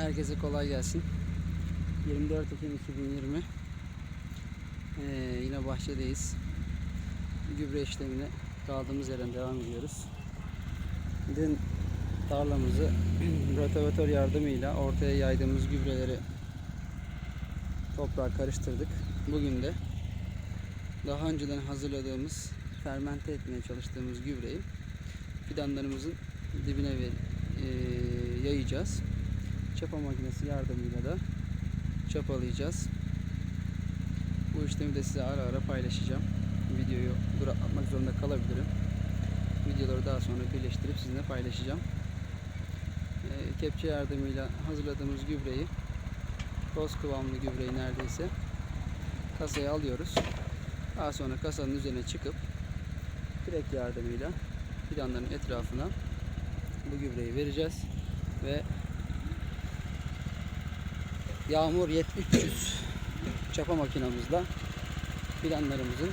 Herkese kolay gelsin. 24 Ekim 2020. Ee, yine bahçedeyiz. Gübre işlemine kaldığımız yerden devam ediyoruz. Dün tarlamızı rotavatör yardımıyla ortaya yaydığımız gübreleri toprağa karıştırdık. Bugün de daha önceden hazırladığımız fermente etmeye çalıştığımız gübreyi fidanlarımızın dibine ver, e, yayacağız. Çapa makinesi yardımıyla da çapalayacağız. Bu işlemi de size ara ara paylaşacağım. Videoyu duraklatmak zorunda kalabilirim. Videoları daha sonra birleştirip sizinle paylaşacağım. E, kepçe yardımıyla hazırladığımız gübreyi toz kıvamlı gübreyi neredeyse kasaya alıyoruz. Daha sonra kasanın üzerine çıkıp kürek yardımıyla fidanların etrafına bu gübreyi vereceğiz ve Yağmur 7300 çapa makinamızla fidanlarımızın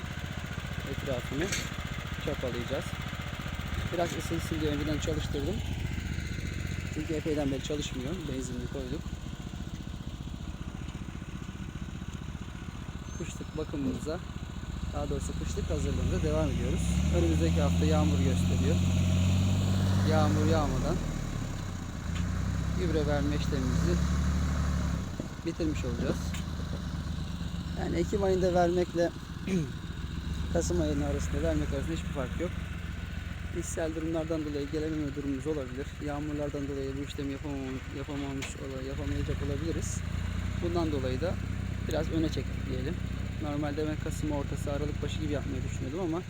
etrafını çapalayacağız. Biraz ısınsın diye önceden çalıştırdım. Çünkü epeyden beri çalışmıyor. Benzinli koyduk. Kışlık bakımımıza daha doğrusu kışlık hazırlığımıza devam ediyoruz. Önümüzdeki hafta yağmur gösteriyor. Yağmur yağmadan gübre verme işlemimizi bitirmiş olacağız. Yani Ekim ayında vermekle Kasım ayının arasında vermek arasında hiçbir fark yok. İçsel durumlardan dolayı gelememe durumumuz olabilir. Yağmurlardan dolayı bu işlemi yapamamış, yapamayacak olabiliriz. Bundan dolayı da biraz öne çektik diyelim. Normalde ben Kasım ortası Aralık başı gibi yapmayı düşünüyordum ama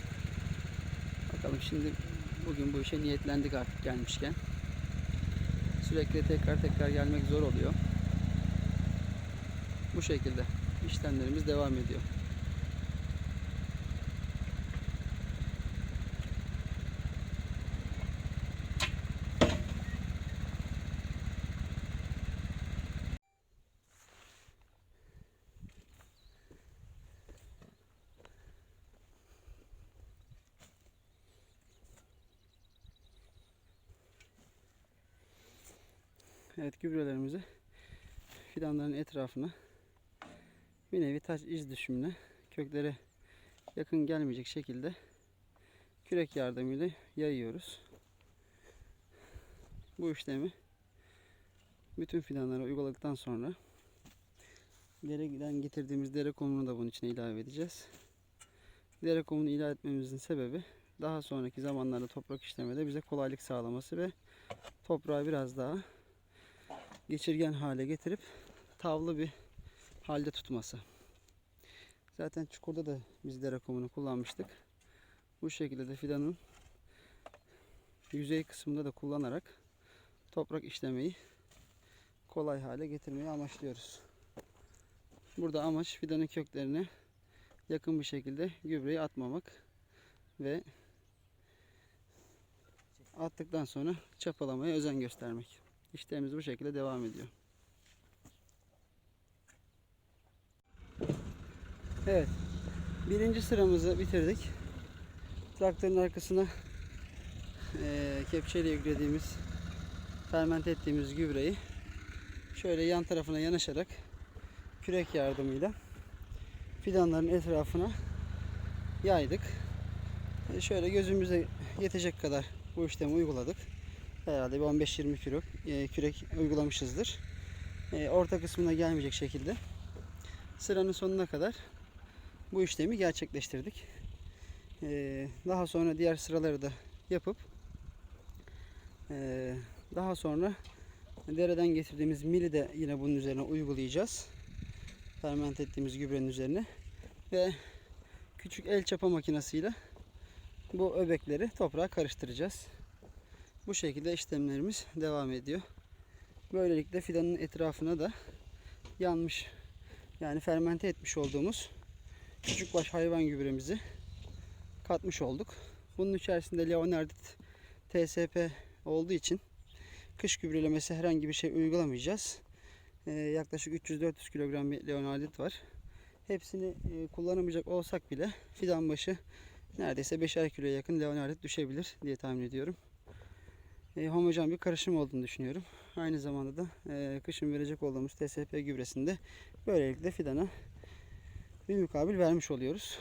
bakalım şimdi bugün bu işe niyetlendik artık gelmişken. Sürekli tekrar tekrar gelmek zor oluyor. Bu şekilde işlemlerimiz devam ediyor. Evet gübrelerimizi fidanların etrafına bir nevi taş iz düşümüne köklere yakın gelmeyecek şekilde kürek yardımıyla yayıyoruz. Bu işlemi bütün fidanlara uyguladıktan sonra dereden getirdiğimiz dere komunu da bunun içine ilave edeceğiz. Dere komunu ilave etmemizin sebebi daha sonraki zamanlarda toprak işlemede bize kolaylık sağlaması ve toprağı biraz daha geçirgen hale getirip tavlı bir halde tutması. Zaten çukurda da biz dere kumunu kullanmıştık. Bu şekilde de fidanın yüzey kısmında da kullanarak toprak işlemeyi kolay hale getirmeyi amaçlıyoruz. Burada amaç fidanın köklerine yakın bir şekilde gübreyi atmamak ve attıktan sonra çapalamaya özen göstermek. İşlerimiz bu şekilde devam ediyor. Evet. Birinci sıramızı bitirdik. Traktörün arkasına eee kepçeyle yüklediğimiz fermente ettiğimiz gübreyi şöyle yan tarafına yanaşarak kürek yardımıyla fidanların etrafına yaydık. E, Şöyle gözümüze yetecek kadar bu işlemi uyguladık. Herhalde bir 15-20 kilo e, kürek uygulamışızdır. E, Orta kısmına gelmeyecek şekilde sıranın sonuna kadar bu işlemi gerçekleştirdik. Ee, daha sonra diğer sıraları da yapıp ee, daha sonra dereden getirdiğimiz mili de yine bunun üzerine uygulayacağız. Ferment ettiğimiz gübrenin üzerine ve küçük el çapa makinesiyle bu öbekleri toprağa karıştıracağız. Bu şekilde işlemlerimiz devam ediyor. Böylelikle fidanın etrafına da yanmış yani fermente etmiş olduğumuz küçük baş hayvan gübremizi katmış olduk. Bunun içerisinde Leonardit TSP olduğu için kış gübrelemesi herhangi bir şey uygulamayacağız. Ee, yaklaşık 300-400 kilogram bir Leonardit var. Hepsini e, kullanamayacak olsak bile fidan başı neredeyse 5'er kiloya yakın Leonardit düşebilir diye tahmin ediyorum. E, homojen bir karışım olduğunu düşünüyorum. Aynı zamanda da e, kışın verecek olduğumuz TSP gübresinde böylelikle fidana bir mukabil vermiş oluyoruz.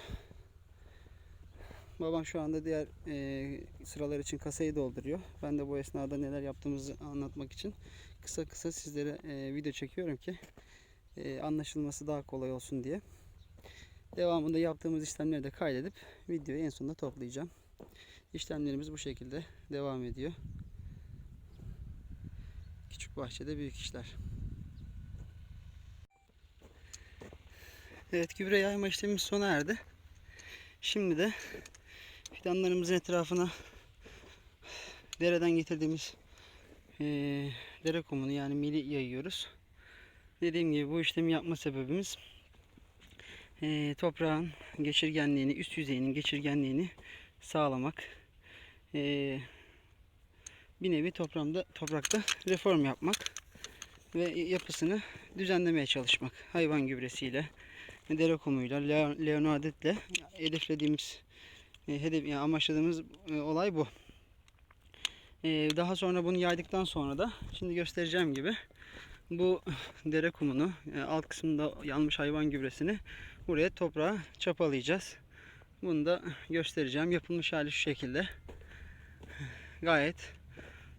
Babam şu anda diğer e, sıralar için kasayı dolduruyor. Ben de bu esnada neler yaptığımızı anlatmak için kısa kısa sizlere e, video çekiyorum ki e, anlaşılması daha kolay olsun diye. Devamında yaptığımız işlemleri de kaydedip videoyu en sonunda toplayacağım. İşlemlerimiz bu şekilde devam ediyor. Küçük bahçede büyük işler. Evet gübre yayma işlemimiz sona erdi. Şimdi de fidanlarımızın etrafına dereden getirdiğimiz eee dere kumunu yani mili yayıyoruz. Dediğim gibi bu işlemi yapma sebebimiz eee, toprağın geçirgenliğini, üst yüzeyinin geçirgenliğini sağlamak. Eee, bir nevi toprağımda, toprakta reform yapmak ve yapısını düzenlemeye çalışmak. Hayvan gübresiyle, dere kumuyla, leo- leonarditle hedeflediğimiz, e, hedef, yani amaçladığımız e, olay bu. E, daha sonra bunu yaydıktan sonra da şimdi göstereceğim gibi bu dere kumunu alt kısmında yanmış hayvan gübresini buraya toprağa çapalayacağız. Bunu da göstereceğim. Yapılmış hali şu şekilde. Gayet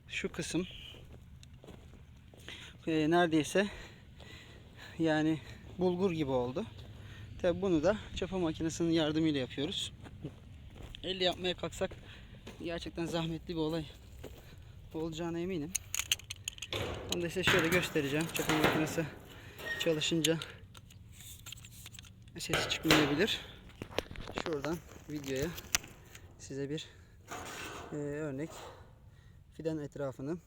şu kısım neredeyse yani bulgur gibi oldu. Tabi bunu da çapa makinesinin yardımıyla yapıyoruz. Elle yapmaya kalksak gerçekten zahmetli bir olay olacağına eminim. Onu da size şöyle göstereceğim. Çapa makinesi çalışınca ses çıkmayabilir. Şuradan videoya size bir e, örnek fidan etrafını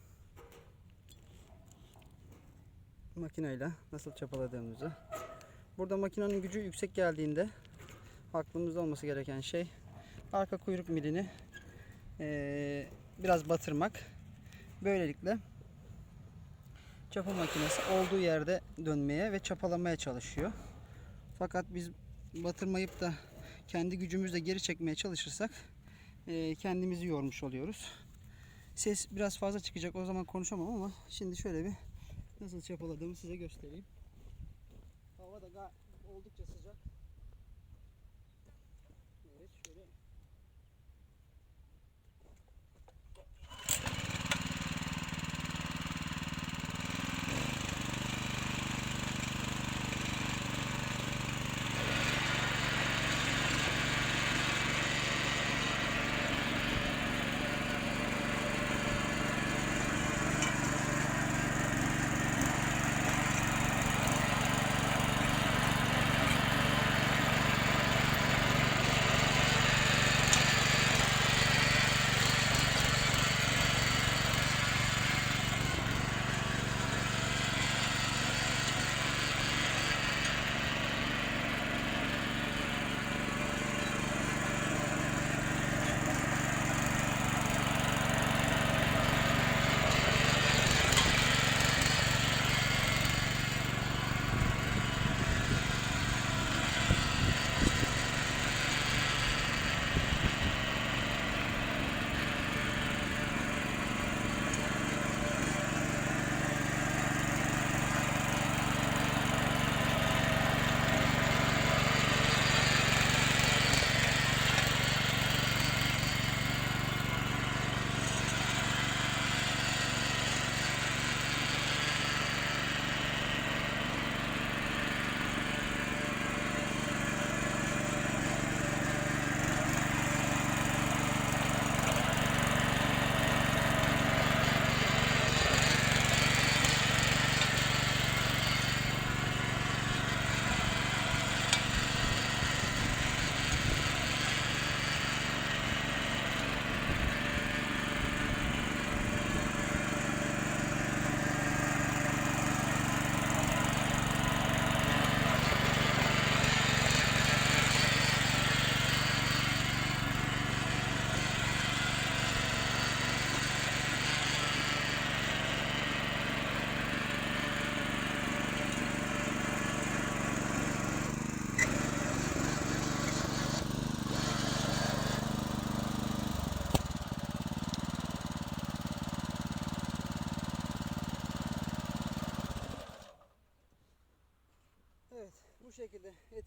makineyle nasıl çapaladığımızı. Burada makinenin gücü yüksek geldiğinde aklımızda olması gereken şey arka kuyruk milini e, biraz batırmak. Böylelikle çapa makinesi olduğu yerde dönmeye ve çapalamaya çalışıyor. Fakat biz batırmayıp da kendi gücümüzle geri çekmeye çalışırsak e, kendimizi yormuş oluyoruz. Ses biraz fazla çıkacak o zaman konuşamam ama şimdi şöyle bir nasıl çapaladığımı size göstereyim. Da oldukça sıcak. Evet şöyle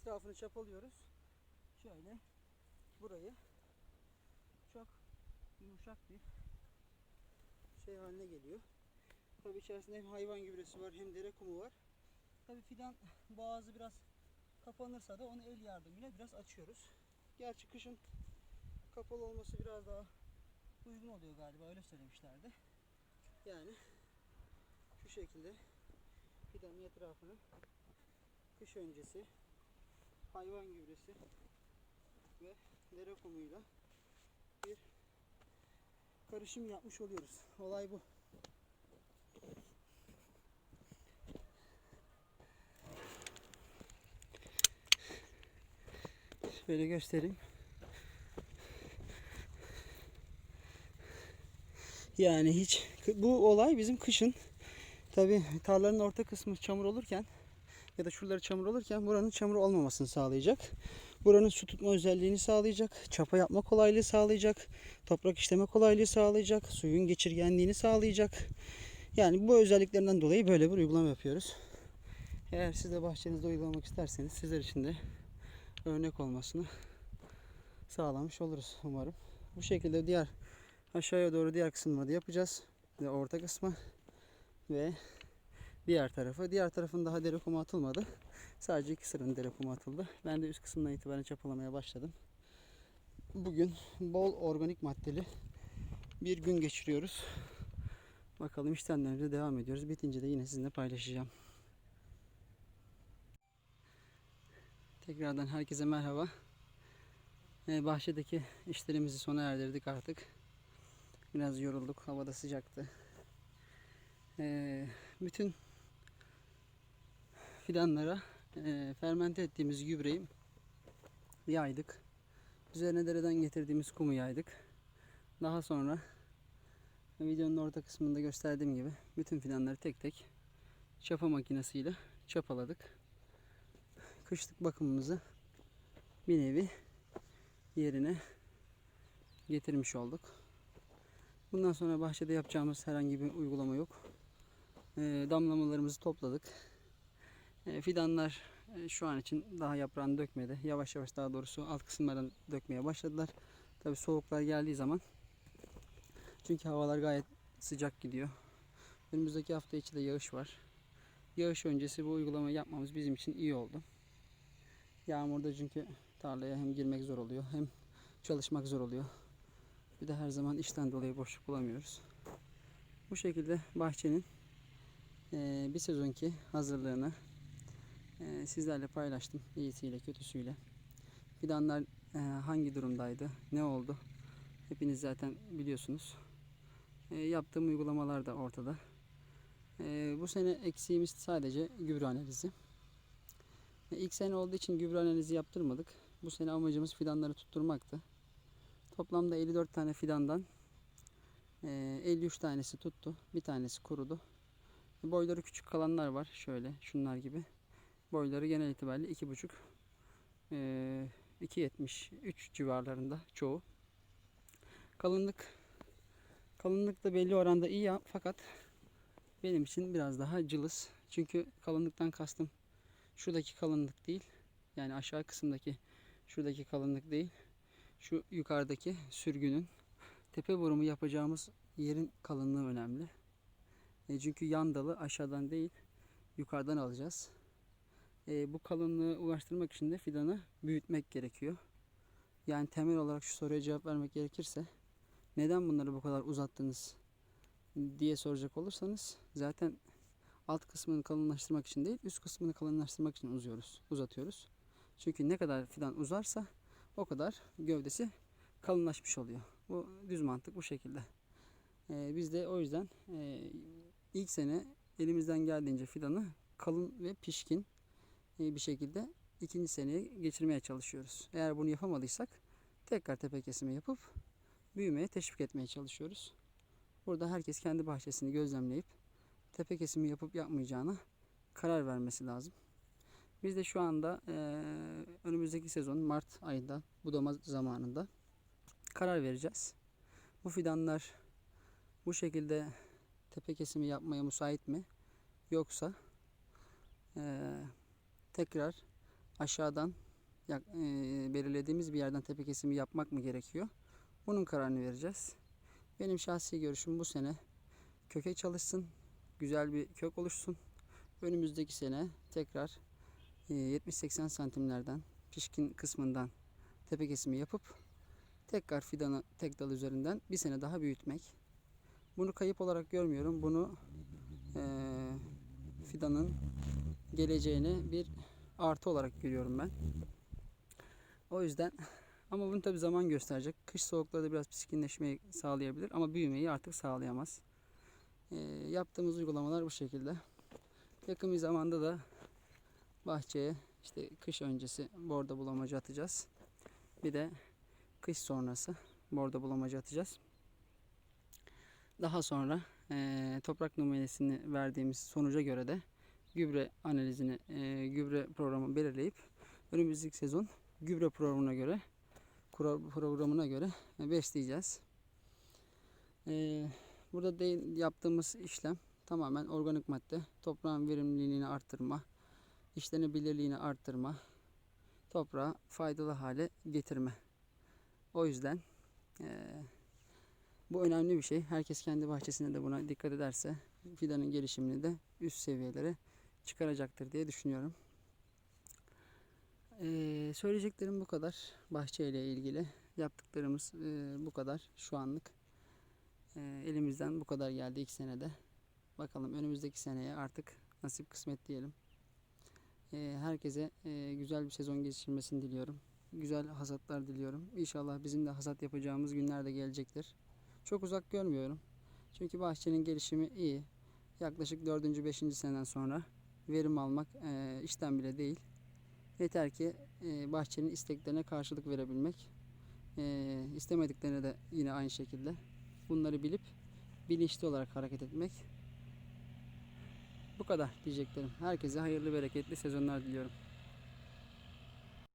etrafını çapalıyoruz. Şöyle burayı çok yumuşak bir şey haline geliyor. Tabii içerisinde hem hayvan gübresi var hem dere kumu var. Tabii fidan boğazı biraz kapanırsa da onu el yardımıyla biraz açıyoruz. Gerçi kışın kapalı olması biraz daha uygun oluyor galiba öyle söylemişlerdi. Yani şu şekilde fidanın etrafını kış öncesi hayvan gübresi ve dere kumuyla bir karışım yapmış oluyoruz. Olay bu. Şöyle göstereyim. Yani hiç bu olay bizim kışın tabi tarlanın orta kısmı çamur olurken ya da şuraları çamur olurken buranın çamur olmamasını sağlayacak. Buranın su tutma özelliğini sağlayacak. Çapa yapma kolaylığı sağlayacak. Toprak işleme kolaylığı sağlayacak. Suyun geçirgenliğini sağlayacak. Yani bu özelliklerinden dolayı böyle bir uygulama yapıyoruz. Eğer siz de bahçenizde uygulamak isterseniz sizler için de örnek olmasını sağlamış oluruz umarım. Bu şekilde diğer aşağıya doğru diğer kısımları da yapacağız. Ve orta kısmı ve diğer tarafı. Diğer tarafın daha dere kumu atılmadı. Sadece iki sıranın dere kumu atıldı. Ben de üst kısımdan itibaren çapalamaya başladım. Bugün bol organik maddeli bir gün geçiriyoruz. Bakalım işlemlerimize devam ediyoruz. Bitince de yine sizinle paylaşacağım. Tekrardan herkese merhaba. Ee, bahçedeki işlerimizi sona erdirdik artık. Biraz yorulduk. Havada sıcaktı. Ee, bütün fidanlara e, fermente ettiğimiz gübreyi yaydık. Üzerine dereden getirdiğimiz kumu yaydık. Daha sonra videonun orta kısmında gösterdiğim gibi bütün fidanları tek tek çapa makinesiyle çapaladık. Kışlık bakımımızı bir nevi yerine getirmiş olduk. Bundan sonra bahçede yapacağımız herhangi bir uygulama yok. E, damlamalarımızı topladık. E, fidanlar e, şu an için daha yaprağını dökmedi. Yavaş yavaş daha doğrusu alt kısımlardan dökmeye başladılar. Tabi soğuklar geldiği zaman çünkü havalar gayet sıcak gidiyor. Önümüzdeki hafta içi de yağış var. Yağış öncesi bu uygulamayı yapmamız bizim için iyi oldu. Yağmurda çünkü tarlaya hem girmek zor oluyor hem çalışmak zor oluyor. Bir de her zaman işten dolayı boşluk bulamıyoruz. Bu şekilde bahçenin eee, bir sezonki hazırlığını eee, sizlerle paylaştım. İyisiyle kötüsüyle. Fidanlar eee, hangi durumdaydı, ne oldu hepiniz zaten biliyorsunuz. Eee, yaptığım uygulamalar da ortada. Eee, bu sene eksiğimiz sadece gübre analizi. E, İlk sene olduğu için gübre analizi yaptırmadık. Bu sene amacımız fidanları tutturmaktı. Toplamda 54 tane fidandan e, 53 tanesi tuttu. Bir tanesi kurudu. Boyları küçük kalanlar var. Şöyle şunlar gibi. Boyları genel itibariyle 2,5 e, 2.73 civarlarında çoğu. Kalınlık kalınlık da belli oranda iyi ya, fakat benim için biraz daha cılız. Çünkü kalınlıktan kastım şuradaki kalınlık değil. Yani aşağı kısımdaki şuradaki kalınlık değil. Şu yukarıdaki sürgünün tepe vurumu yapacağımız yerin kalınlığı önemli. E, çünkü yan dalı aşağıdan değil yukarıdan alacağız. E, bu kalınlığı ulaştırmak için de fidanı büyütmek gerekiyor. Yani temel olarak şu soruya cevap vermek gerekirse neden bunları bu kadar uzattınız diye soracak olursanız zaten alt kısmını kalınlaştırmak için değil üst kısmını kalınlaştırmak için uzuyoruz, uzatıyoruz. Çünkü ne kadar fidan uzarsa o kadar gövdesi kalınlaşmış oluyor. Bu düz mantık bu şekilde. Ee, biz de o yüzden e, ilk sene elimizden geldiğince fidanı kalın ve pişkin bir şekilde ikinci seneye geçirmeye çalışıyoruz. Eğer bunu yapamadıysak tekrar tepe kesimi yapıp büyümeye teşvik etmeye çalışıyoruz. Burada herkes kendi bahçesini gözlemleyip tepe kesimi yapıp yapmayacağına karar vermesi lazım. Biz de şu anda eee, önümüzdeki sezon Mart ayında budama zamanında karar vereceğiz. Bu fidanlar bu şekilde tepe kesimi yapmaya müsait mi? Yoksa eee, tekrar aşağıdan e, belirlediğimiz bir yerden tepe kesimi yapmak mı gerekiyor? Bunun kararını vereceğiz. Benim şahsi görüşüm bu sene köke çalışsın, güzel bir kök oluşsun. Önümüzdeki sene tekrar e, 70-80 santimlerden pişkin kısmından tepe kesimi yapıp tekrar fidanı tek dal üzerinden bir sene daha büyütmek. Bunu kayıp olarak görmüyorum. Bunu e, fidanın geleceğine bir artı olarak görüyorum ben. O yüzden ama bunu tabi zaman gösterecek. Kış soğuklarda biraz pişkinleşmeyi sağlayabilir ama büyümeyi artık sağlayamaz. E, yaptığımız uygulamalar bu şekilde. Yakın bir zamanda da bahçeye işte kış öncesi bordo bulamacı atacağız. Bir de kış sonrası bordo bulamacı atacağız. Daha sonra eee, toprak numunesini verdiğimiz sonuca göre de gübre analizini, eee, gübre programı belirleyip önümüzdeki sezon gübre programına göre programına göre e, besleyeceğiz. Eee, burada yaptığımız işlem tamamen organik madde, toprağın verimliliğini arttırma, işlenebilirliğini arttırma, toprağı faydalı hale getirme. O yüzden bu önemli bir şey. Herkes kendi bahçesinde de buna dikkat ederse fidanın gelişimini de üst seviyelere çıkaracaktır diye düşünüyorum. Eee, söyleyeceklerim bu kadar. Bahçe ile ilgili yaptıklarımız eee, bu kadar şu anlık. Eee, elimizden bu kadar geldi ilk senede. Bakalım önümüzdeki seneye artık nasip kısmet diyelim. Eee, herkese eee, güzel bir sezon geçirmesini diliyorum. Güzel hasatlar diliyorum. İnşallah bizim de hasat yapacağımız günler de gelecektir. Çok uzak görmüyorum. Çünkü bahçenin gelişimi iyi. Yaklaşık 4. 5. seneden sonra verim almak eee, işten bile değil. Yeter ki eee, bahçenin isteklerine karşılık verebilmek. Eee istemediklerine de yine aynı şekilde. Bunları bilip bilinçli olarak hareket etmek. Bu kadar diyeceklerim. Herkese hayırlı bereketli sezonlar diliyorum.